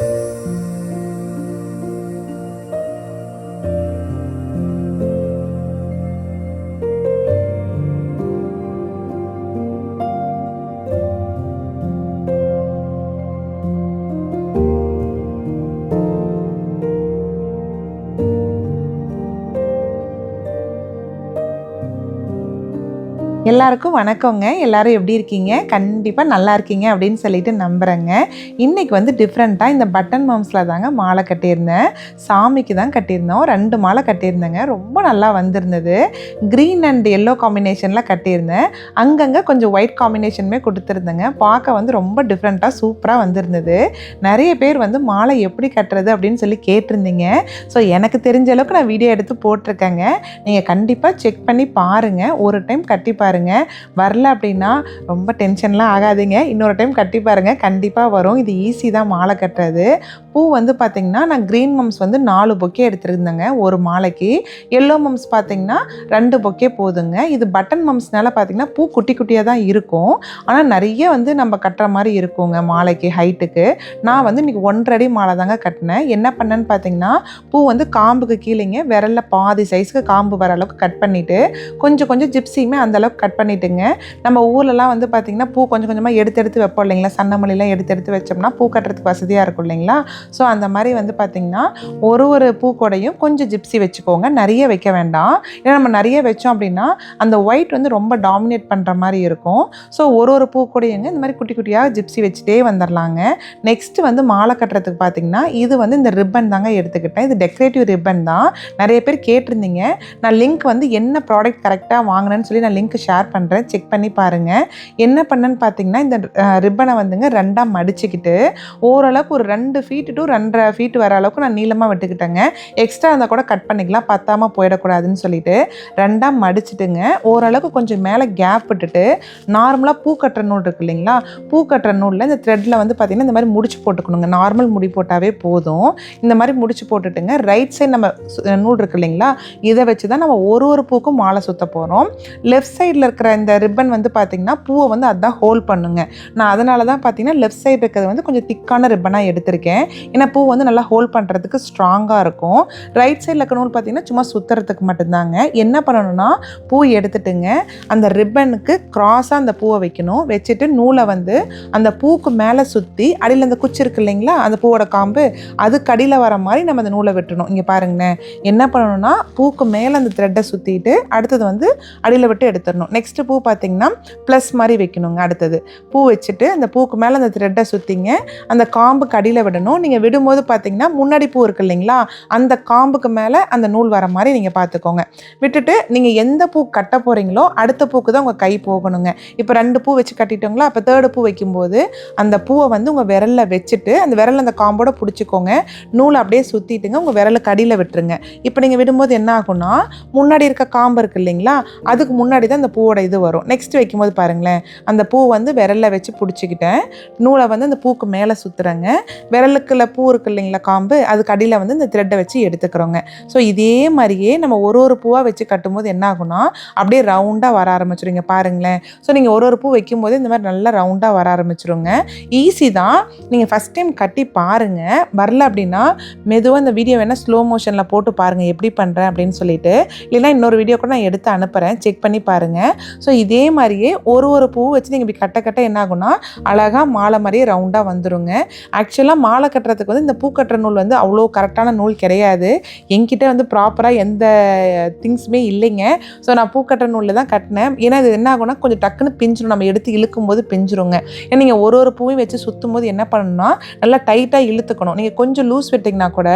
Thank you. எல்லாருக்கும் வணக்கங்க. எல்லாரும் எப்படி இருக்கீங்க? கண்டிப்பாக நல்லா இருக்கீங்க அப்படின்னு சொல்லிட்டு நம்புகிறேங்க இன்றைக்கி வந்து டிஃப்ரெண்ட்டாக இந்த பட்டன் மாம்ஸில் தாங்க மாலை கட்டியிருந்தேன். சாமிக்கு தான் கட்டியிருந்தோம். ரெண்டு மாலை கட்டியிருந்தேங்க. ரொம்ப நல்லா வந்திருந்தது. க்ரீன் அண்ட் எல்லோ காம்பினேஷனில் கட்டியிருந்தேன். அங்கங்கே கொஞ்சம் ஒயிட் காம்பினேஷனுமே கொடுத்துருந்தேங்க. பார்க்க வந்து ரொம்ப டிஃப்ரெண்ட்டாக சூப்பராக வந்திருந்தது. நிறைய பேர் வந்து மாலை எப்படி கட்டுறது அப்படின்னு சொல்லி கேட்டிருந்தீங்க. ஸோ எனக்கு தெரிஞ்ச அளவுக்கு நான் வீடியோ எடுத்து போட்டிருக்கேங்க. நீங்கள் கண்டிப்பாக செக் பண்ணி பாருங்கள் ஒரு டைம் கட்டி பாருங்க. வரல அப்படின்னா ரொம்ப டென்ஷன்லாம் ஆகாதுங்க. இன்னொரு டைம் கட்டி பாருங்க. கண்டிப்பாக வரும். இது ஈஸி தான் மாலை கட்டுறது. பூ வந்து பார்த்திங்கன்னா நான் க்ரீன் மம்ஸ் வந்து நாலு பொக்கே எடுத்துருந்தேங்க ஒரு மாலைக்கு. எல்லோ மம்ஸ் பார்த்திங்கன்னா ரெண்டு பொக்கே போதுங்க. இது பட்டன் மம்ஸ்னால பார்த்திங்கன்னா பூ குட்டி குட்டியாக தான் இருக்கும். ஆனால் நிறைய வந்து நம்ம கட்டுற மாதிரி இருக்குங்க மாலைக்கு ஹைட்டுக்கு நான் வந்து இன்றைக்கி ஒன்றரை அடி மாலை தாங்க கட்டினேன். என்ன பண்ணேன்னு பார்த்தீங்கன்னா பூ வந்து காம்புக்கு கீழேங்க விரலில் பாதி சைஸ்க்கு காம்பு வர அளவுக்கு கட் பண்ணிவிட்டு கொஞ்சம் கொஞ்சம் ஜிப்ஸியுமே அந்த அளவுக்கு கட் பண்ணிட்டுங்க. நம்ம ஊர்லலாம் வந்து பார்த்திங்கன்னா பூ கொஞ்சம் கொஞ்சமாக எடுத்து எடுத்து வைப்போம் இல்லைங்களா? சன்னமலையெலாம் எடுத்து எடுத்து வச்சோம்னா பூ கட்டுறதுக்கு வசதியாக இருக்கும் இல்லைங்களா? ஸோ அந்த மாதிரி வந்து பார்த்திங்கன்னா ஒரு ஒரு பூக்கூடையும் கொஞ்சம் ஜிப்ஸி வச்சுக்கோங்க. நிறைய வைக்க வேண்டாம். ஏன்னா நம்ம நிறைய வச்சோம் அப்படின்னா அந்த ஒயிட் வந்து ரொம்ப டாமினேட் பண்ணுற மாதிரி இருக்கும். ஸோ ஒரு ஒரு பூக்கூடையுங்க இந்த மாதிரி குட்டி குட்டியாக ஜிப்ஸி வச்சுட்டே வந்துடலாங்க நெக்ஸ்ட்டு வந்து மாலை கட்டுறதுக்கு பார்த்தீங்கன்னா இது வந்து இந்த ரிப்பன் தாங்க எடுத்துக்கிட்டேன். இது டெக்கரேட்டிவ் ரிப்பன் தான். நிறைய பேர் கேட்டிருந்தீங்க. நான் லிங்க் வந்து என்ன ப்ராடக்ட் கரெக்டாக வாங்கினேன்னு சொல்லி நான் லிங்க் ஷேர் பண்ணுறேன் செக் பண்ணி பாருங்கள் என்ன பண்ணேன்னு பார்த்தீங்கன்னா இந்த ரிப்பனை வந்துங்க ரெண்டாக மடிச்சுக்கிட்டு ஓரளவுக்கு ஒரு ரெண்டு ஃபீட் ஃபீட்டு டு ரெண்டரை ஃபீட் வர அளவுக்கு நான் நீளமாக விட்டுக்கிட்டேங்க. எக்ஸ்ட்ரா இருந்தால் கூட கட் பண்ணிக்கலாம் பத்தாமல் போயிடக்கூடாதுன்னு சொல்லிட்டு ரெண்டாக மடிச்சிட்டுங்க. ஓரளவுக்கு கொஞ்சம் மேலே கேப் விட்டுட்டு நார்மலாக பூ கட்டுற நூல் இருக்கு இல்லைங்களா? பூ கட்டுற நூலில் இந்த த்ரெட்டில் வந்து பார்த்திங்கன்னா இந்த மாதிரி முடிச்சு போட்டுக்கணுங்க. நார்மல் முடி போட்டாவே போதும். இந்த மாதிரி முடிச்சு போட்டுட்டுங்க. ரைட் சைடு நம்ம சு- நூல் இருக்கு இல்லைங்களா? இதை வச்சு தான் நம்ம ஒரு ஒரு பூக்கும் மாலை சுத்த போகிறோம் லெஃப்ட் சைடில் இருக்கிற இந்த ரிப்பன் வந்து பார்த்திங்கன்னா பூவை வந்து அதான் ஹோல்ட் பண்ணுங்க. நான் அதனால தான் பார்த்தீங்கன்னா லெஃப்ட் சைடு இருக்கிறது வந்து கொஞ்சம் திக்கான ரிப்பனாக எடுத்திருக்கேன். ஏன்னா பூ வந்து நல்லா ஹோல்ட் பண்ணுறதுக்கு ஸ்ட்ராங்காக இருக்கும். ரைட் சைடில் இருக்க நூல் பார்த்தீங்கன்னா சும்மா சுற்றுறதுக்கு மட்டும்தாங்க. என்ன பண்ணணும்னா பூ எடுத்துட்டுங்க அந்த ரிப்பனுக்கு க்ராஸாக அந்த பூவை வைக்கணும். வச்சுட்டு நூலை வந்து அந்த பூக்கு மேலே சுற்றி அடியில் அந்த குச்சி இருக்கு இல்லைங்களா அந்த பூவோட காம்பு அதுக்கு அடியில் வர மாதிரி நம்ம அந்த நூலை வெட்டணும். இங்கே பாருங்கண்ணே என்ன பண்ணணும்னா பூக்கு மேலே அந்த த்ரெட்டை சுற்றிட்டு அடுத்தது வந்து அடியில் விட்டு எடுத்துடணும். நெக்ஸ்ட்டு பூ பார்த்தீங்கன்னா ப்ளஸ் மாதிரி வைக்கணுங்க அடுத்தது. பூ வச்சுட்டு அந்த பூக்கு மேலே அந்த த்ரெட்டை சுற்றிங்க அந்த காம்புக்கு அடியில் விடணும். நீங்கள் விடும்போது பார்த்தீங்கன்னா முன்னாடி பூ இருக்கு இல்லைங்களா? அந்த காம்புக்கு மேலே அந்த நூல் வர மாதிரி நீங்கள் பார்த்துக்கோங்க விட்டுட்டு நீங்கள் எந்த பூ கட்ட போகிறீங்களோ அடுத்த பூக்கு தான் உங்கள் கை போகணுங்க. இப்போ ரெண்டு பூ வச்சு கட்டிட்டோங்களா? அப்போ தேர்டு பூ வைக்கும்போது அந்த பூவை வந்து உங்கள் விரலில் வச்சுட்டு அந்த விரல் அந்த காம்போட பிடிச்சிக்கோங்க. நூலை அப்படியே சுற்றிட்டுங்க உங்கள் விரலுக்கு அடியில் விட்டுருங்க. இப்போ நீங்கள் விடும்போது என்ன ஆகும்னா முன்னாடி இருக்க காம்பு இருக்கு இல்லைங்களா? அதுக்கு முன்னாடி தான் அந்த பூவோட இது வரும். நெக்ஸ்ட் வைக்கும்போது பாருங்களேன். அந்த பூ வந்து விரலில் வச்சு பிடிச்சிக்கிட்டேன். நூலை வந்து அந்த பூக்கு மேலே சுற்றுறேங்க விரலுக்கு விரலுக்குள்ள பூ இருக்கு இல்லைங்களா காம்பு? அதுக்கு அடியில் வந்து இந்த த்ரெட்டை வச்சு எடுத்துக்கிறோங்க. ஸோ இதே மாதிரியே நம்ம ஒரு ஒரு பூவாக வச்சு கட்டும்போது என்ன ஆகும்னா அப்படியே ரவுண்டாக வர ஆரம்பிச்சிருங்க. பாருங்களேன். ஸோ நீங்கள் ஒரு ஒரு பூ வைக்கும்போது இந்த மாதிரி நல்லா ரவுண்டாக வர ஆரம்பிச்சிருங்க. ஈஸி தான். நீங்கள் ஃபஸ்ட் டைம் கட்டி பாருங்கள் வரல அப்படின்னா மெதுவாக இந்த வீடியோ வேணால் ஸ்லோ மோஷனில் போட்டு பாருங்கள் எப்படி பண்ணுறேன் அப்படின்னு சொல்லிட்டு. இல்லைன்னா இன்னொரு வீடியோ கூட நான் எடுத்து அனுப்புகிறேன் செக் பண்ணி பாருங்கள் ஸோ இதே மாதிரியே ஒரு ஒரு பூ வச்சு நீங்கள் இப்படி கட்ட கட்ட என்ன ஆகும்னா அழகாக மாலை மாதிரியே ரவுண்டாக வந்துருங்க. ஆக்சுவலாக மாலை கட்டுறதுக்கு வந்து இந்த பூ கட்டுற நூல் வந்து அவ்வளோ கரெக்டான நூல் கிடையாது. என்கிட்ட வந்து ப்ராப்பராக எந்த திங்ஸுமே இல்லைங்க. ஸோ நான் பூ கட்டுற நூலில் தான் கட்டினேன். ஏன்னா இது என்ன ஆகும்னா கொஞ்சம் டக்குன்னு பிஞ்சிடும் நம்ம எடுத்து இழுக்கும் போது பிஞ்சிருங்க. ஏன்னா நீங்கள் ஒரு ஒரு பூவையும் வச்சு சுற்றும் போது என்ன பண்ணணும்னா நல்லா டைட்டாக இழுத்துக்கணும். நீங்கள் கொஞ்சம் லூஸ் விட்டிங்கன்னா கூட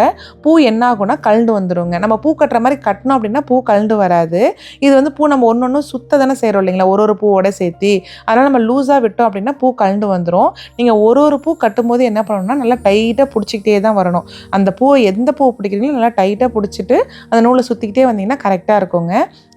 பூ என்ன ஆகும்னா கழண்டு வந்துருங்க. நம்ம பூ கட்டுற மாதிரி கட்டினோம் அப்படின்னா பூ கழண்டு வராது. இது வந்து பூ நம்ம ஒன்று ஒன்று சுத்த தானே செய்கிறோம் இல்லைங்களா? ஒரு ஒரு பூவோட சேர்த்து. அதனால் நம்ம லூஸாக விட்டோம் அப்படின்னா பூ கழண்டு வந்துடும் நீங்கள் ஒரு ஒரு பூ கட்டும்போது என்ன பண்ணணும்னா நல்லா டைட்டாக பிடிச்சிக்கிட்டே தான் வரணும். அந்த பூவை எந்த பூ பிடிக்கிறீங்களோ நல்லா டைட்டாக பிடிச்சிட்டு அந்த நூலை சுற்றிக்கிட்டே வந்தீங்கன்னா கரெக்டாக இருக்குங்க.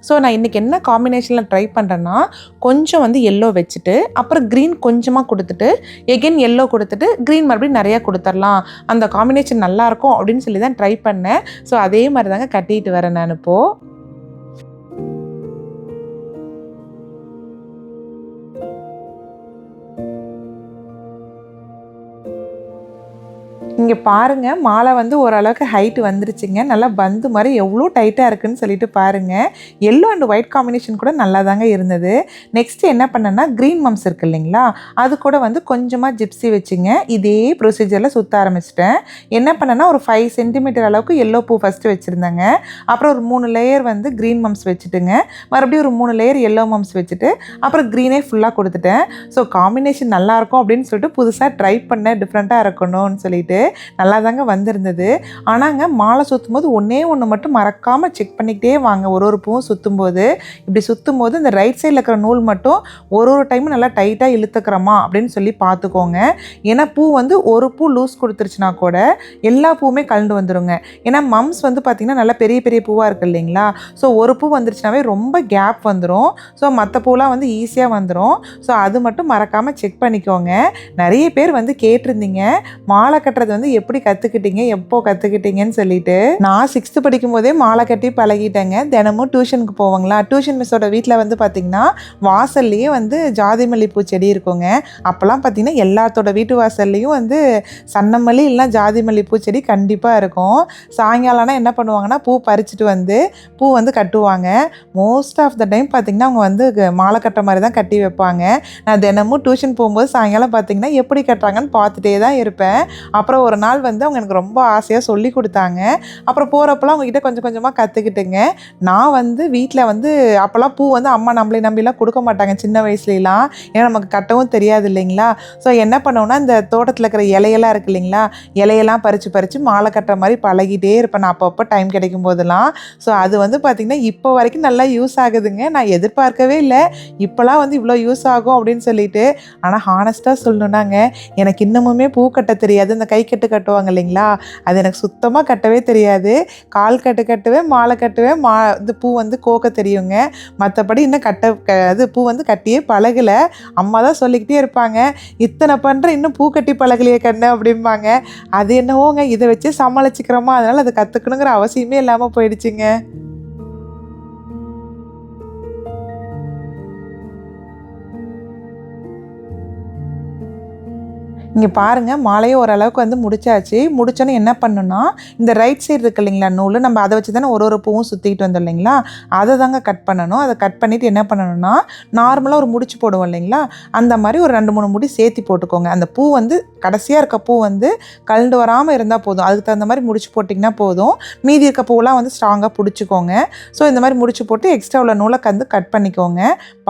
ஸோ நான் இன்றைக்கி என்ன காம்பினேஷனில் ட்ரை பண்ணுறேன்னா கொஞ்சம் வந்து எல்லோ வச்சுட்டு அப்புறம் க்ரீன் கொஞ்சமாக கொடுத்துட்டு எகெயின் எல்லோ கொடுத்துட்டு க்ரீன் மறுபடியும் நிறையா கொடுத்துடலாம். அந்த காம்பினேஷன் நல்லாயிருக்கும் அப்படின்னு சொல்லி தான் ட்ரை பண்ணேன். ஸோ அதே மாதிரி தாங்க கட்டிட்டு வரேன் நான் இப்போது இங்கே பாருங்க மாலை வந்து ஓரளவுக்கு ஹைட்டு வந்துருச்சுங்க. நல்லா பந்து மாதிரி எவ்வளோ டைட்டாக இருக்குதுன்னு சொல்லிட்டு பாருங்க. எல்லோ அண்ட் ஒயிட் காம்பினேஷன் கூட நல்லா தாங்க இருந்தது. நெக்ஸ்ட் என்ன பண்ணேன்னா க்ரீன் மம்ஸ் இருக்கு இல்லைங்களா? அது கூட வந்து கொஞ்சமாக ஜிப்ஸி வச்சுங்க. இதே ப்ரொசீஜரில் சுற்ற ஆரம்பிச்சிட்டேன். என்ன பண்ணேன்னா ஒரு ஃபைவ் சென்டிமீட்டர் அளவுக்கு எல்லோ பூ ஃபஸ்ட்டு வச்சுருந்தேங்க. அப்புறம் ஒரு மூணு லேயர் வந்து க்ரீன் மம்ஸ் வச்சுட்டுங்க. மறுபடியும் ஒரு மூணு லேயர் எல்லோ மம்ஸ் வச்சுட்டு அப்புறம் க்ரீனே ஃபுல்லாக கொடுத்துட்டேன். ஸோ காம்பினேஷன் நல்லாயிருக்கும் அப்படின்னு சொல்லிட்டு புதுசாக ட்ரை பண்ணேன். டிஃப்ரெண்ட்டாக இருக்கணும்னு சொல்லிட்டு. நல்லா தாங்க வந்திருந்தது. ஆனாங்க மாலை சுற்றும் போது ஒன்றே ஒன்று மட்டும் மறக்காமல் செக் பண்ணிக்கிட்டே வாங்க. ஒரு ஒரு பூவும் சுற்றும் போது இப்படி சுற்றும் போது இந்த ரைட் சைடில் இருக்கிற நூல் மட்டும் ஒரு ஒரு டைமும் நல்லா டைட்டாக இழுத்துக்கிறோமா அப்படின்னு சொல்லி பார்த்துக்கோங்க. ஏன்னா பூ வந்து ஒரு பூ லூஸ் கொடுத்துருச்சுனா கூட எல்லா பூவுமே கலந்து வந்துடுங்க ஏன்னா மம்ஸ் வந்து பார்த்திங்கன்னா நல்லா பெரிய பெரிய பூவாக இருக்குது இல்லைங்களா? ஸோ ஒரு பூ வந்துருச்சுனாவே ரொம்ப கேப் வந்துடும் ஸோ மற்ற பூலாம் வந்து ஈஸியாக வந்துடும் ஸோ அது மட்டும் மறக்காமல் செக் பண்ணிக்கோங்க. நிறைய பேர் வந்து கேட்டிருந்தீங்க. மாலை கட்டுறது வந்து எப்படி கற்றுக்கிட்டீங்க எப்போ கற்றுக்கிட்டீங்கன்னு சொல்லிட்டு நான் சிக்ஸ்த்து படிக்கும் போதே மாலை கட்டி பழகிட்டேங்க. தினமும் டியூஷனுக்கு போவாங்களா? டியூஷன் மிஸ்ஸோட வீட்டில் வந்து பார்த்திங்கன்னா வாசல்லையே வந்து ஜாதி மல்லிப்பூ செடி இருக்குங்க. அப்போல்லாம் பார்த்திங்கன்னா எல்லாத்தோட வீட்டு வாசல்லையும் வந்து சன்னமல்லி இல்லைனா ஜாதி மல்லிப்பூ செடி கண்டிப்பாக இருக்கும். சாயங்காலம்னா என்ன பண்ணுவாங்கன்னா பூ பறிச்சுட்டு வந்து பூ வந்து கட்டுவாங்க. மோஸ்ட் ஆஃப் த டைம் பார்த்திங்கன்னா அவங்க வந்து மாலை கட்டுற மாதிரி தான் கட்டி வைப்பாங்க. நான் தினமும் டியூஷன் போகும்போது சாயங்காலம் பார்த்திங்கன்னா எப்படி கட்டுறாங்கன்னு பார்த்துட்டே தான் இருப்பேன். அப்புறம் ஒரு நாள் வந்து அவங்க எனக்கு ரொம்ப ஆசையாக சொல்லி கொடுத்தாங்க. அப்புறம் போகிறப்பெல்லாம் அவங்ககிட்ட கொஞ்சம் கொஞ்சமாக கற்றுக்கிட்டுங்க நான் வந்து வீட்டில் வந்து அப்போல்லாம் பூ வந்து அம்மா நம்மளை நம்பிலாம் கொடுக்க மாட்டாங்க சின்ன வயசுலலாம். ஏன்னா நமக்கு கட்டவும் தெரியாது இல்லைங்களா? ஸோ என்ன பண்ணுவோம்னா இந்த தோட்டத்தில் இருக்கிற இலையெல்லாம் இருக்கு இல்லைங்களா? இலையெல்லாம் பறித்து பறித்து மாலை கட்டுற மாதிரி பழகிட்டே இருப்பேன். நான் அப்பப்போ டைம் கிடைக்கும் போதெல்லாம். ஸோ அது வந்து பார்த்திங்கன்னா இப்போ வரைக்கும் நல்லா யூஸ் ஆகுதுங்க. நான் எதிர்பார்க்கவே இல்லை. இப்போலாம் வந்து இவ்வளோ யூஸ் ஆகும் அப்படின்னு சொல்லிட்டு. ஆனால் ஹானஸ்ட்டாக சொல்லணுன்னாங்க எனக்கு இன்னமுமே பூ கட்ட தெரியாது. இந்த கை கட்டு கட்டுவாங்க இல்லைங்களா? அது எனக்கு சுத்தமாக கட்டவே தெரியாது. கால் கட்டு கட்டுவேன் மாலை கட்டுவேன் மா இந்த பூ வந்து கோக்க தெரியுங்க. மற்றபடி இன்னும் கட்ட க- பூ வந்து கட்டியே பழகலை. அம்மா தான் சொல்லிக்கிட்டே இருப்பாங்க இத்தனை பண்ணுற இன்னும் பூ கட்டி பழகலையே கண்ணு அப்படிம்பாங்க. அது என்னவோங்க இதை வச்சு சமாளிச்சுக்கிறோமா? அதனால் அதை கற்றுக்கணுங்கிற அவசியமே இல்லாமல் போயிடுச்சுங்க. இங்கே பாருங்கள் மாலையை ஓரளவுக்கு வந்து முடிச்சாச்சு. முடிச்சோன்னே என்ன பண்ணணும்னா இந்த ரைட் சைடு இருக்கு இல்லைங்களா நூல் நம்ம அதை வச்சு தானே ஒரு ஒரு பூவும் சுற்றிக்கிட்டு வந்தோம் இல்லைங்களா? அதை தாங்க கட் பண்ணணும். அதை கட் பண்ணிவிட்டு என்ன பண்ணணும்னா நார்மலாக ஒரு முடிச்சு போடுவோம் இல்லைங்களா? அந்த மாதிரி ஒரு ரெண்டு மூணு முடி சேர்த்தி போட்டுக்கோங்க. அந்த பூ வந்து கடைசியாக இருக்க பூ வந்து கலண்டு வராமல் இருந்தால் போதும். அதுக்கு தகுந்த மாதிரி முடிச்சு போட்டிங்கன்னா போதும். மீதி இருக்க பூவெலாம் வந்து ஸ்ட்ராங்காக பிடிச்சிக்கோங்க. ஸோ இந்த மாதிரி முடிச்சு போட்டு எக்ஸ்ட்ரா உள்ள நூலை கந்து கட் பண்ணிக்கோங்க.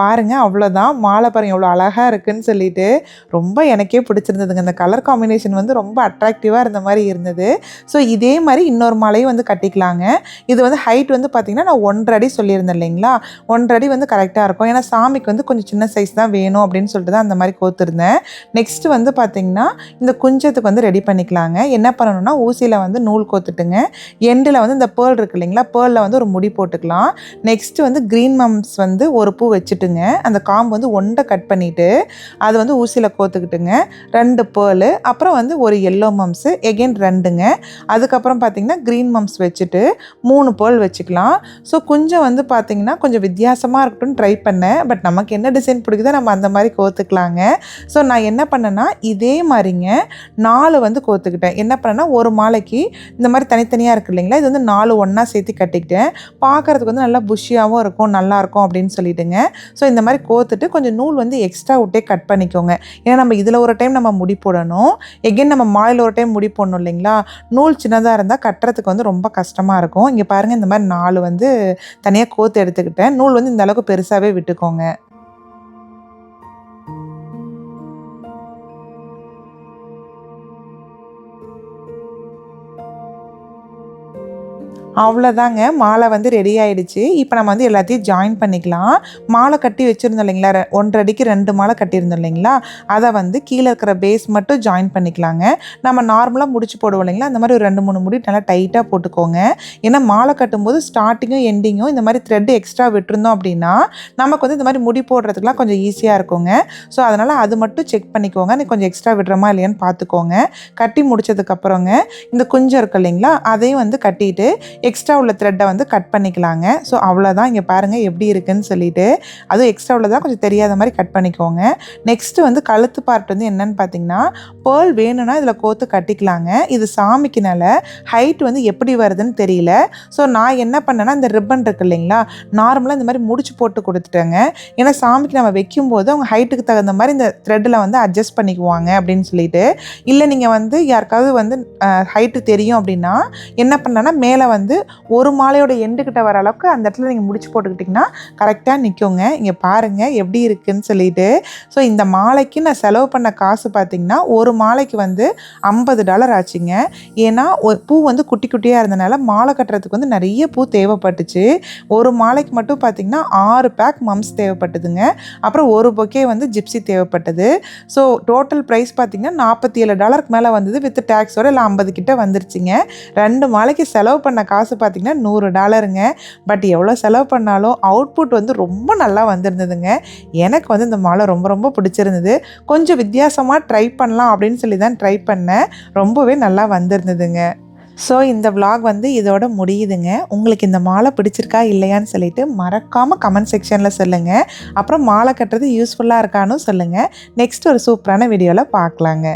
பாருங்கள் அவ்வளோதான் மாலை பாருங்க எவ்வளோ அழகாக இருக்குன்னு சொல்லிட்டு ரொம்ப எனக்கே பிடிச்சிருந்ததுங்க. இந்த கலர் காம்பினேஷன் வந்து ரொம்ப அட்ராக்டிவாக இருந்த மாதிரி இருந்தது. ஸோ இதே மாதிரி இன்னொரு மாலையும் வந்து கட்டிக்கலாங்க. இது வந்து ஹைட் வந்து பார்த்திங்கன்னா நான் ஒன்றரை அடி சொல்லியிருந்தேன் இல்லைங்களா? ஒன்றரை அடி வந்து கரெக்டாக இருக்கும். ஏன்னா சாமிக்கு வந்து கொஞ்சம் சின்ன சைஸ் தான் வேணும் அப்படின்னு சொல்லிட்டு தான் அந்த மாதிரி கோத்துருந்தேன் நெக்ஸ்ட் வந்து பார்த்திங்கன்னா இந்த குஞ்சத்துக்கு வந்து ரெடி பண்ணிக்கலாங்க. என்ன பண்ணணும்னா ஊசியில் வந்து நூல் கோத்துட்டுங்க. எண்டில் வந்து இந்த பேர்ல் இருக்கு இல்லைங்களா? பேர்லில் வந்து ஒரு முடி போட்டுக்கலாம். நெக்ஸ்ட் வந்து க்ரீன் மம்ஸ் வந்து ஒரு பூ வச்சுட்டுங்க. அந்த காம்பு வந்து ஒண்டை கட் பண்ணிவிட்டு அது வந்து ஊசியில் கோத்துக்கிட்டுங்க. ரெண்டு பேர்லு அப்புறம் வந்து ஒரு எல்லோ மம்ஸு எகெயின் ரெண்டுங்க. அதுக்கப்புறம் பார்த்தீங்கன்னா க்ரீன் மம்ஸ் வச்சுட்டு மூணு பேர்ல் வச்சுக்கலாம். ஸோ கொஞ்சம் வந்து பார்த்திங்கன்னா கொஞ்சம் வித்தியாசமாக இருக்கட்டும்னு ட்ரை பண்ணேன். பட் நமக்கு என்ன டிசைன் பிடிக்குதோ நம்ம அந்த மாதிரி கோத்துக்கலாங்க. ஸோ நான் என்ன பண்ணேன்னா இதே மாதிரிங்க நாலு வந்து கோத்துக்கிட்டேன். என்ன பண்ணேன்னா ஒரு மாலைக்கு இந்த மாதிரி தனித்தனியாக இருக்கு இல்லைங்களா? இது வந்து நாலு ஒன்றா சேர்த்து கட்டிக்கிட்டேன். பார்க்கறதுக்கு வந்து நல்லா புஷியாகவும் இருக்கும் நல்லாயிருக்கும் அப்படின்னு சொல்லிட்டுங்க. ஸோ இந்த மாதிரி கோத்துட்டு கொஞ்சம் நூல் வந்து எக்ஸ்ட்ரா விட்டே கட் பண்ணிக்கோங்க. ஏன்னா நம்ம இதில் ஒரு டைம் நம்ம முடி போடணும். எகெயின் நம்ம மாலையில் ஒரு டைம் முடி போடணும் இல்லைங்களா? நூல் சின்னதாக இருந்தால் கட்டுறதுக்கு வந்து ரொம்ப கஷ்டமாக இருக்கும். இங்கே பாருங்கள் இந்த மாதிரி நாலு வந்து தனியாக கோத்து எடுத்துக்கிட்டேன். நூல் வந்து இந்த அளவுக்கு பெருசாகவே விட்டுக்கோங்க. அவ்வளோதாங்க மாலை வந்து ரெடி ஆயிடுச்சு. இப்போ நம்ம வந்து எல்லாத்தையும் ஜாயின் பண்ணிக்கலாம். மாலை கட்டி வச்சுருந்தோம் இல்லைங்களா? ரெ- ஒன்றரை அடிக்கு ரெண்டு மாலை கட்டியிருந்தோம் இல்லைங்களா? அதை வந்து கீழே இருக்கிற பேஸ் மட்டும் ஜாயின் பண்ணிக்கலாங்க. நம்ம நார்மலாக முடிச்சு போடுவோம் இல்லைங்களா? அந்த மாதிரி ஒரு ரெண்டு மூணு முடி நல்லா டைட்டாக போட்டுக்கோங்க. ஏன்னா மாலை கட்டும்போது ஸ்டார்டிங்கும் எண்டிங்கும் இந்த மாதிரி த்ரெட் எக்ஸ்ட்ரா விட்டுருந்தோம் அப்படின்னா நமக்கு வந்து இந்த மாதிரி முடி போடுறதுக்குலாம் கொஞ்சம் ஈஸியாக இருக்குங்க. ஸோ அதனால் அது மட்டும் செக் பண்ணிக்கோங்க. நீ கொஞ்சம் எக்ஸ்ட்ரா விடுறோமா இல்லையான்னு பார்த்துக்கோங்க. கட்டி முடிச்சதுக்கப்புறங்க இந்த குஞ்சம் இருக்கு இல்லைங்களா? அதையும் வந்து கட்டிட்டு எக்ஸ்ட்ரா உள்ள த்ரெட்டை வந்து கட் பண்ணிக்கலாங்க. ஸோ அவ்வளோதான் இங்கே பாருங்கள் எப்படி இருக்குன்னு சொல்லிட்டு. அதுவும் எக்ஸ்ட்ரா உள்ளதாக கொஞ்சம் தெரியாத மாதிரி கட் பண்ணிக்கோங்க. நெக்ஸ்ட்டு வந்து கழுத்து பார்ட் வந்து என்னன்னு பார்த்தீங்கன்னா பேர்ல் வேணும்னா இதில் கோத்து கட்டிக்கலாங்க. இது சாமிக்குனால ஹைட் வந்து எப்படி வருதுன்னு தெரியல. ஸோ நான் என்ன பண்ணேன்னா இந்த ரிப்பன் இருக்கு இல்லைங்களா நார்மலாக இந்த மாதிரி முடிச்சு போட்டு கொடுத்துட்டேங்க. ஏன்னா சாமிக்கு நம்ம வைக்கும்போது அவங்க ஹைட்டுக்கு தகுந்த மாதிரி இந்த த்ரெட்டில் வந்து அட்ஜஸ்ட் பண்ணிக்குவாங்க அப்படின்னு சொல்லிட்டு. இல்லை நீங்கள் வந்து யாருக்காவது வந்து ஹைட்டு தெரியும் அப்படின்னா என்ன பண்ணேன்னா மேலே வந்து ஒரு மாலையோட எண்டுக்கிட்ட வர அளவுக்கு அந்த இடத்துல நீங்கள் முடிச்சு போட்டுக்கிட்டிங்கன்னா கரெக்டாக நிற்குங்க இங்கே பாருங்கள் எப்படி இருக்குன்னு சொல்லிட்டு. ஸோ இந்த மாலைக்கு நான் செலவு பண்ண காசு பார்த்தீங்கன்னா ஒரு மாலைக்கு வந்து ஐம்பது டாலர் ஆச்சுங்க. ஏன்னா பூ வந்து குட்டி குட்டியாக இருந்தனால மாலை கட்டுறதுக்கு வந்து நிறைய பூ தேவைப்பட்டுச்சு. ஒரு மாலைக்கு மட்டும் பார்த்தீங்கன்னா ஆறு பேக் மம்ஸ் தேவைப்பட்டதுங்க. அப்புறம் ஒரு பொக்கே வந்து ஜிப்ஸி தேவைப்பட்டது. ஸோ டோட்டல் ப்ரைஸ் பார்த்தீங்கன்னா நாற்பத்தி ஏழு டாலருக்கு மேலே வந்தது வித் டேக்ஸோட இல்லை ஐம்பது கிட்ட வந்துருச்சுங்க. ரெண்டு மாலைக்கு செலவு பண்ண காசு பார்த்திங்கன்னா நூறு டாலருங்க. பட் எவ்வளோ செலவு பண்ணாலும் அவுட்புட் வந்து ரொம்ப நல்லா வந்திருந்ததுங்க. எனக்கு வந்து இந்த மாலை ரொம்ப ரொம்ப பிடிச்சிருந்தது. கொஞ்சம் வித்தியாசமாக ட்ரை பண்ணலாம் அப்படின்னு சொல்லி தான் ட்ரை பண்ணேன். ரொம்பவே நல்லா வந்திருந்ததுங்க. ஸோ இந்த vlog வந்து இதோட முடியுதுங்க. உங்களுக்கு இந்த மாலை பிடிச்சிருக்கா இல்லையான்னு சொல்லிட்டு மறக்காமல் கமெண்ட் செக்ஷனில் சொல்லுங்கள் அப்புறம் மாலை கட்டுறது யூஸ்ஃபுல்லாக இருக்கான்னு சொல்லுங்கள் நெக்ஸ்ட் ஒரு சூப்பரான வீடியோவில் பார்க்கலாங்க.